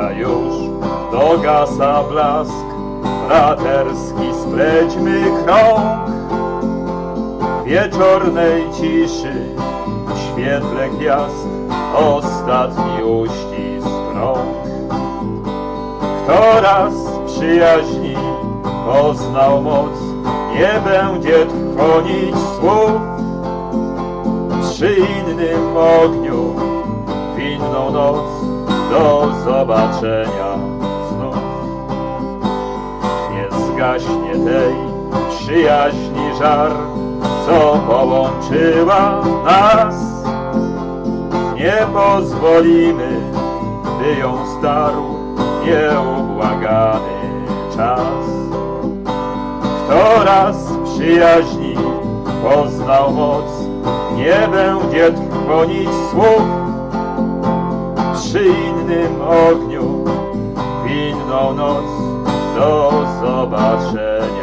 Świeczka już dogasa blask, braterski splećmy krąg. Wieczornej ciszy, w świetle gwiazd, ostatni uścisk rąk. Kto raz przyjaźni poznał moc, nie będzie trwonić słów. Przy innym ogniu, w noc, do zobaczenia znów. Nie zgaśnie tej przyjaźni żar, co połączyła nas. Nie pozwolimy, by ją starł nieubłagany czas. Kto raz przyjaźni poznał moc, nie będzie trwonić słów. Przy innym ogniu, w inną noc, do zobaczenia